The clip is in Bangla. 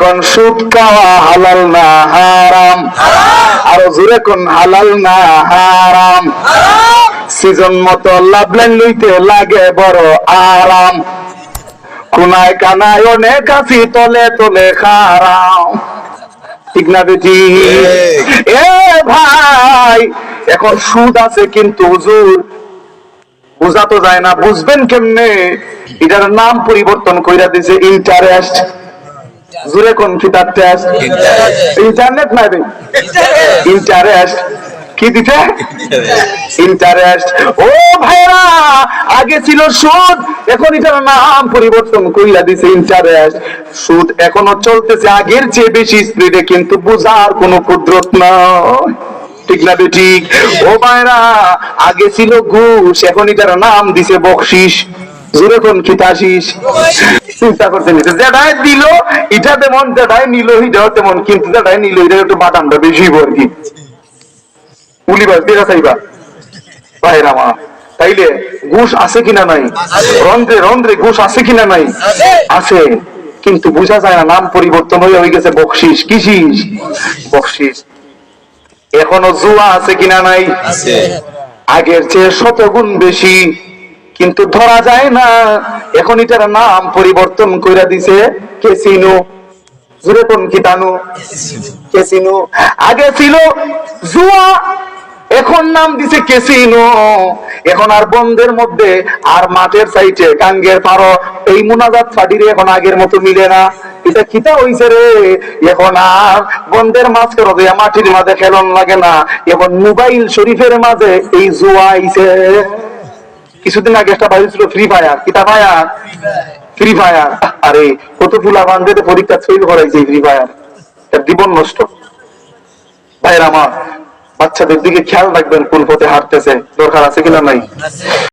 কোন সুদ খাওয়া হালাল না হারাম। আরও জোরে কোন হালাল না হারাম। সিজন মতো লাভলেন লইতে লাগে বড় আরাম। কোনায় কানায় অনেক আছি তলে তলে খারাম। ঠিক না বেটি? এ ভাই এখন সুদ আছে কিন্তু হুজুর বোঝা তো যায় না বুঝবেন কেমনে? এটার নাম পরিবর্তন কইরা দিছে ইন্টারেস্ট জুরে কোন ফিতার টেস্ট ইন্টারনেট নাই রে ইন্টারেস্ট কি দিতে ইন্টারেস্ট ও ভাইরা আগে ছিল সুদ এখন এটার নাম পরিবর্তন কইরা দিছে ইন্টারেস্ট সুদ এখনও চলতেছে আগের চেয়ে বেশি স্পিডে কিন্তু বোঝার কোনো কুদরত নয় ঠিক না বে ঠিক? ও ভাইরা আগে ছিল ঘুষ এখন এটার নাম দিছে বকশিস। কোন খিতাশিস চিন্তা করছেন যেটাই দিল এটা তেমন যেটাই নিল এটাও তেমন কিন্তু যেটাই নিল এটা একটু বাদামটা বেশি আর কি। উলিবার দেখা চাইবা? ভাইরা মা তাইলে ঘুষ আছে কিনা নাই? রন্ধ্রে রন্ধ্রে ঘুষ আছে কিনা নাই? আছে। কিন্তু বোঝা যায় না নাম পরিবর্তন হয়ে হয়ে গেছে বকশিস কিসিস? বকশিস। এখনও জুয়া আছে কিনা নাই? আগের চেয়ে শত গুণ বেশি। কিন্তু ধরা যায় না। এখন এটার নাম পরিবর্তন কইরা দিছে কেসিনো জুরে কোন কিটানু কেসিনো আগে ছিল জুয়া, এখন নাম দিছে কেসিনো এখন আর বন্ধের মধ্যে আর মাঠের সাইডে কাঙ্গের পারো, এই মুনাজাত ফাটিরে এখন আগের মতো মিলে না। এটা কিতা হইছে রে? এখন আর বন্ধের মাছ করো মাটির মাঝে খেলন লাগে না, এখন মোবাইল শরীফের মাঝে এই জুয়া আইছে। কিছুদিন আগে একটা বাইরে ছিল ফ্রি ফায়ার কিতা ফায়ার ফ্রি ফায়ার আরে, কত ফুলা বান্ধে পরীক্ষা ফেল করাইছে ফ্রি ফায়ার তার জীবন নষ্ট। ভাইরা আমার, বাচ্চাদের দিকে খেয়াল রাখবেন কোন পথে হাঁটতেছে। দরকার আছে কিনা নাই?